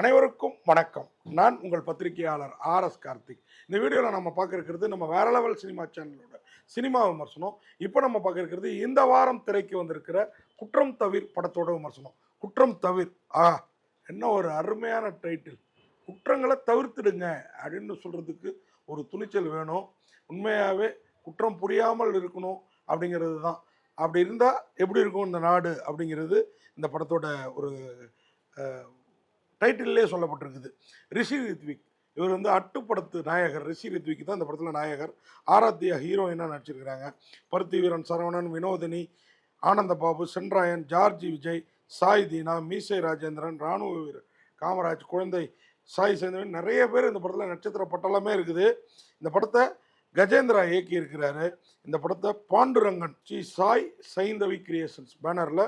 அனைவருக்கும் வணக்கம். நான் உங்கள் பத்திரிகையாளர் ஆர் எஸ் கார்த்திக். இந்த வீடியோவில் நம்ம பார்க்க இருக்கிறது நம்ம வேற லெவல் சினிமா சேனலோட சினிமா விமர்சனம். இப்போ நம்ம பார்க்க இருக்கிறது இந்த வாரம் திரைக்கு வந்திருக்கிற குற்றம் தவிர் படத்தோட விமர்சனம். குற்றம் தவிர் ஆ என்ன ஒரு அருமையான டைட்டில் குற்றங்களை தவிர்த்துடுங்க அப்படின்னு சொல்கிறதுக்கு ஒரு துணிச்சல் வேணும். உண்மையாகவே குற்றம் புரியாமல் இருக்கணும் அப்படிங்கிறது தான். அப்படி இருந்தால் எப்படி இருக்கும் இந்த நாடு அப்படிங்கிறது இந்த படத்தோட ஒரு டைட்டில்லே சொல்லப்பட்டிருக்குது. ரிஷி ரித்விக். இவர் வந்து அட்டுப்படத்து நாயகர். ரிஷி ரித்விக் தான் இந்த படத்தில் நாயகர். ஆராத்தியா ஹீரோயினாக நடிச்சிருக்கிறாங்க? பருத்தி வீரன் சரவணன் வினோதினி ஆனந்த பாபு சென்ராயன் ஜார்ஜி விஜய் சாய் தீனா மீசை ராஜேந்திரன் ராணுவ வீரர் காமராஜ் குழந்தை சாய் சேந்தவன் நிறைய பேர் இந்த படத்தில் நட்சத்திர பட்டலமே இருக்குது. இந்த படத்தை கஜேந்திரா இயக்கி இருக்கிறாரு இந்த படத்தை பாண்டுரங்கன் ஸ்ரீ சாய் சைந்தவி கிரியேஷன்ஸ் பேனரில்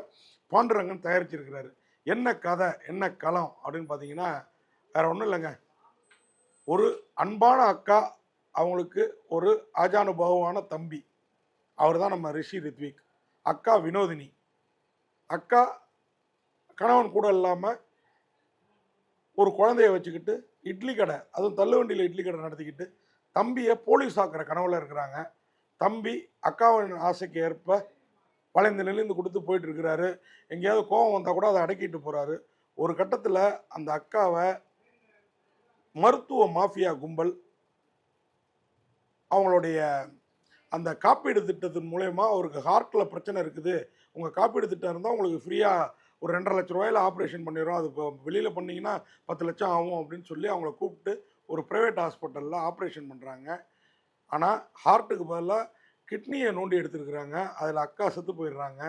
பாண்டுரங்கன் தயாரிச்சிருக்கிறாரு. என்ன கதை என்ன களம் அப்படின்னு பார்த்தீங்கன்னா வேற ஒன்றும் இல்லைங்க. ஒரு அன்பான அக்கா அவங்களுக்கு ஒரு ஆஜானுபவமான தம்பி. அவர் தான் நம்ம ரிஷி ரித்விக். அக்கா வினோதினி. அக்கா கணவன் கூட இல்லாமல் ஒரு குழந்தைய வச்சுக்கிட்டு இட்லி கடை அதுவும் தள்ளுவண்டியில் இட்லி கடை நடத்திக்கிட்டு தம்பியை போலீஸ் ஆக்கிற கனவுல இருக்கிறாங்க. தம்பி அக்காவின் ஆசைக்கு ஏற்ப வளைந்து நெளிந்து கொடுத்து போயிட்டு இருக்கிறாரு எங்கேயாவது கோபம் வந்தால் கூட அதை அடக்கிட்டு போகிறாரு ஒரு கட்டத்தில் அந்த அக்காவை மருத்துவ மாஃபியா கும்பல் அவங்களுடைய அந்த காப்பீடு திட்டத்தின் மூலயமா அவருக்கு ஹார்ட்டில் பிரச்சனை இருக்குது. உங்கள் காப்பீடு திட்டம் இருந்தால் உங்களுக்கு ஃப்ரீயாக ஒரு ரெண்டரை லட்ச ரூபாயில் ஆப்ரேஷன் பண்ணிடுறோம். அது இப்போ வெளியில் பண்ணீங்கன்னா பத்து லட்சம் ஆகும் அப்படின்னு சொல்லி அவங்கள கூப்பிட்டு ஒரு ப்ரைவேட் ஹாஸ்பிட்டலில் ஆப்ரேஷன் பண்ணுறாங்க ஆனால் ஹார்ட்டுக்கு பதிலாக கிட்னியை நோண்டி எடுத்துருக்குறாங்க. அதில் அக்கா செத்து போயிடுறாங்க.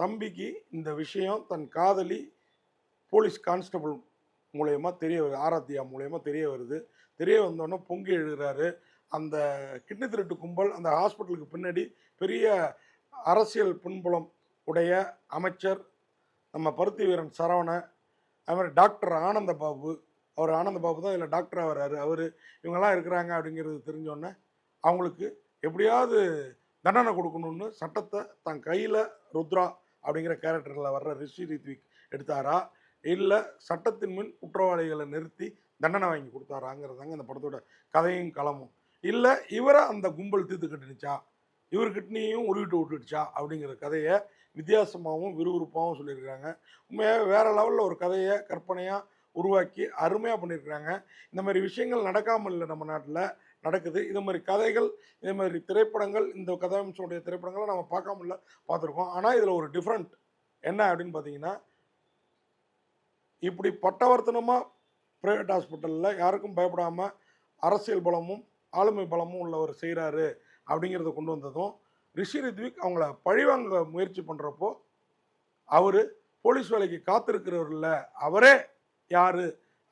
தம்பிக்கு இந்த விஷயம் தன் காதலி போலீஸ் கான்ஸ்டபிள் மூலயமா தெரிய வருது ஆராத்தியா மூலயமா தெரிய வருது. தெரிய வந்தோடனே பொங்கி எழுகிறாரு அந்த கிட்னி திருட்டு கும்பல் அந்த ஹாஸ்பிட்டலுக்கு பின்னாடி பெரிய அரசியல் பின்புலம் உடைய அமைச்சர் நம்ம பருத்தி வீரன் சரவணன் அது மாதிரி டாக்டர் ஆனந்த பாபு அவர் ஆனந்த பாபு தான் இதில் டாக்டராக வர்றாரு. அவர் இவங்கெல்லாம் இருக்கிறாங்க அப்படிங்கிறது தெரிஞ்சோடனே அவங்களுக்கு எப்படியாவது தண்டனை கொடுக்கணும்னு சட்டத்தை தன் கையில் ருத்ரா அப்படிங்கிற கேரக்டரில் வர்ற ரிஷி ரித்விக் எடுத்தாரா? இல்லை சட்டத்தின் முன் குற்றவாளிகளை நிறுத்தி தண்டனை வாங்கி கொடுத்தாராங்கிறதாங்க அந்த படத்தோட கதையும் களமும். இல்லை இவரை அந்த கும்பல் தீர்த்து கட்டுனுச்சா இவர் கிட்னியும் உருவிட்டு விட்டுடுச்சா? அப்படிங்கிற கதையை வித்தியாசமாகவும் விறுவிறுப்பாகவும் சொல்லியிருக்கிறாங்க. உண்மையாக வேறு லெவலில் ஒரு கதையை கற்பனையாக உருவாக்கி அருமையாக பண்ணியிருக்கிறாங்க. இந்த மாதிரி விஷயங்கள் நடக்காமல் இல்லை நம்ம நாட்டில். நடக்குது. இது மாதிரி கதைகள் இதே மாதிரி திரைப்படங்கள் இந்த கதாம்சனுடைய திரைப்படங்களை நம்ம பார்க்காம பார்த்துருக்கோம். ஆனால் இதில் ஒரு டிஃப்ரெண்ட் என்ன அப்படின்னு பார்த்தீங்கன்னா இப்படி பட்டவர்த்தனமாக ப்ரைவேட் ஹாஸ்பிட்டலில் யாருக்கும் பயப்படாமல் அரசியல் பலமும் ஆளுமை பலமும் உள்ளவர் செய்கிறாரு அப்படிங்கிறத கொண்டு வந்ததும் ரிஷி ரித்விக் அவங்கள பழிவாங்க முயற்சி பண்ணுறப்போ அவர் போலீஸ் வேலைக்கு காத்திருக்கிறவரில் அவரே யார்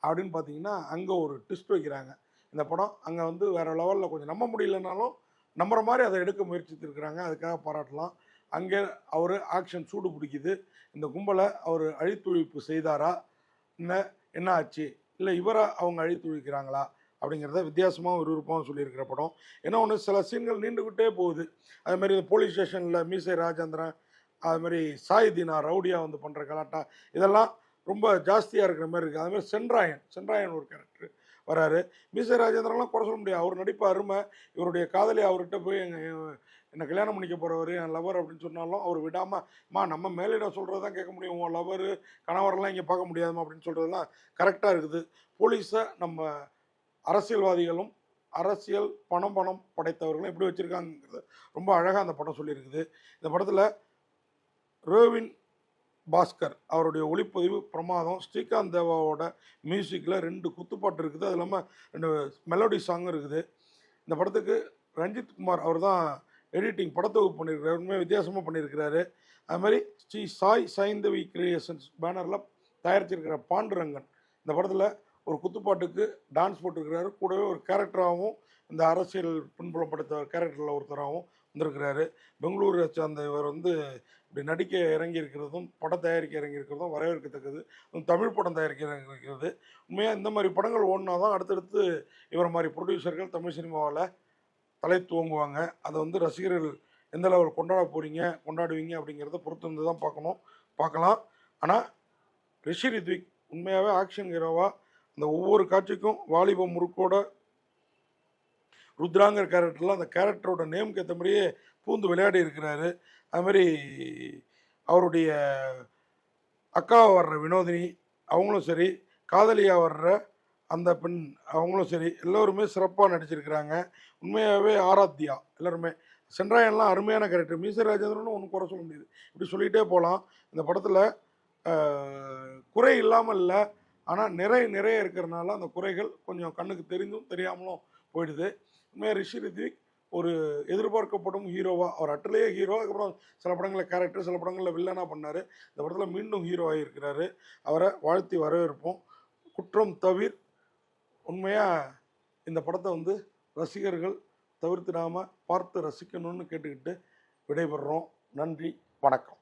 அப்படின்னு பார்த்தீங்கன்னா அங்கே ஒரு ட்விஸ்ட் வைக்கிறாங்க. இந்த படம் அங்கே வந்து வேறு லெவலில் கொஞ்சம் நம்ப முடியலனாலும் நம்புற மாதிரி அதை எடுக்க முயற்சித்திருக்கிறாங்க. அதுக்காக பாராட்டலாம். அங்கே அவர் ஆக்ஷன் சூடு பிடிக்குது. இந்த கும்பலை அவர் அழித்துழிப்பு செய்தாரா? என்ன என்ன ஆச்சு? இல்லை இவரை அவங்க அழித்துழிக்கிறாங்களா? அப்படிங்கிறத வித்தியாசமாகவும் விறுவிறுப்பாகவும் சொல்லியிருக்கிற படம். ஏன்னா ஒன்று சில சீன்கள் நீண்டுக்கிட்டே போகுது. அது மாதிரி இந்த போலீஸ் ஸ்டேஷனில் மீசை ராஜேந்திரன் அது மாதிரி சாய் தீனா ரவுடியா வந்து பண்ணுற கலாட்டா இதெல்லாம் ரொம்ப ஜாஸ்தியாக இருக்கிற மாதிரி இருக்குது அதுமாதிரி சென்ராயன் சென்ராயன் ஒரு கேரக்டர் வராரு. மிஸ் ராஜேந்திரன்லாம் குறை சொல்ல முடியாது. அவர் நடிப்பு அருமை. இவருடைய காதலி அவர்கிட்ட போய் எங்கள் என்னை கல்யாணம் பண்ணிக்க போகிறவர் என் லவர் அப்படின்னு சொன்னாலும் அவர் விடாமல் மா நம்ம மேலிடம் சொல்கிறது தான் கேட்க முடியும். உன் லவர் கணவரெல்லாம் இங்கே பார்க்க முடியாதுமா அப்படின்னு சொல்கிறதுலாம் கரெக்டாக இருக்குது. போலீஸை நம்ம அரசியல்வாதிகளும் அரசியல் பணம் பணம் படைத்தவர்களும் எப்படி வச்சுருக்காங்கிறது ரொம்ப அழகாக அந்த படம் சொல்லியிருக்குது. இந்த படத்தில் ரோவின் பாஸ்கர் அவருடைய ஒளிப்பதிவு பிரமாதம். ஸ்ரீகாந்த் தேவாவோட மியூசிக்கில் ரெண்டு குத்துப்பாட்டு இருக்குது. அது இல்லாமல் ரெண்டு மெலோடி சாங்கும் இருக்குது. இந்த படத்துக்கு ரஞ்சித் குமார் அவர் தான் எடிட்டிங் படத்தொகுப்பு பண்ணியிருக்கிறார் உண்மையாக வித்தியாசமாக பண்ணியிருக்கிறாரு அது மாதிரி ஸ்ரீ சாய் சைந்தவி கிரியேஷன்ஸ் பேனரில் தயாரிச்சிருக்கிற பாண்டுரங்கன் இந்த படத்தில் ஒரு குத்துப்பாட்டுக்கு டான்ஸ் போட்டிருக்கிறாரு. கூடவே ஒரு கேரக்டராகவும் இந்த அரசியல் பின்புலப்படுத்த கேரக்டரில் ஒருத்தராகவும் வந்திருக்கிறாரு. பெங்களூரை சேர்ந்த இவர் வந்து இப்படி நடிக்க இறங்கி இருக்கிறதும் படம் தயாரிக்க இறங்கி இருக்கிறதும் வரவேற்கத்தக்கது. தமிழ் படம் தயாரிக்க இறங்கி இருக்கிறது. உண்மையாக இந்த மாதிரி படங்கள் ஓடினா தான் அடுத்தடுத்து இவர் மாதிரி ப்ரொடியூசர்கள் தமிழ் சினிமாவில் தலை துவங்குவாங்க. அதை வந்து ரசிகர்கள் எந்த லெவல் கொண்டாட போகிறீங்க கொண்டாடுவீங்க அப்படிங்கிறத பொறுத்து வந்து தான் பார்க்கணும் பார்க்கலாம். ஆனால் ரிஷி ரித்விக் உண்மையாகவே ஆக்ஷன் ஹீரோவாக அந்த ஒவ்வொரு காட்சிக்கும் வாலிப முறுக்கோட ருத்ராங்கிற கேரக்டரில் அந்த கேரக்டரோட நேமுக்கு ஏற்ற மாதிரியே பூந்து விளையாடி இருக்கிறாரு. அது மாதிரி அவருடைய அக்காவை வர்ற வினோதினி அவங்களும் சரி. காதலியாக வர்ற அந்த பெண் அவங்களும் சரி. எல்லோருமே சிறப்பாக நடிச்சிருக்கிறாங்க. உண்மையாகவே ஆராத்தியா எல்லாருமே. சென்றாயன்லாம் அருமையான கேரக்டர் மீச ராஜேந்திரனும் ஒன்றும் குறை சொல்ல முடியாது. இப்படி சொல்லிகிட்டே போகலாம் இந்த படத்தில் குறை இல்லாமல் இல்லை. ஆனால் நிறை நிறைய இருக்கிறனால அந்த குறைகள் கொஞ்சம் கண்ணுக்கு தெரிந்தும் தெரியாமலும் போயிடுது. உண்மையாக ரிஷி ரித்விக் ஒரு எதிர்பார்க்கப்படும் ஹீரோவா அவர் அட்டிலேயே ஹீரோ அதுக்கப்புறம் சில படங்களில் கேரக்டர் சில படங்களில் வில்லனாக பண்ணார். இந்த படத்தில் மீண்டும் ஹீரோ ஆகியிருக்கிறாரு அவரை வாழ்த்தி வரவேற்போம். குற்றம் தவிர் உண்மையாக இந்த படத்தை வந்து ரசிகர்கள் தவிர்த்திடாமல் பார்த்து ரசிக்கணும்னு கேட்டுக்கிட்டு விடைபெறுறோம். நன்றி வணக்கம்.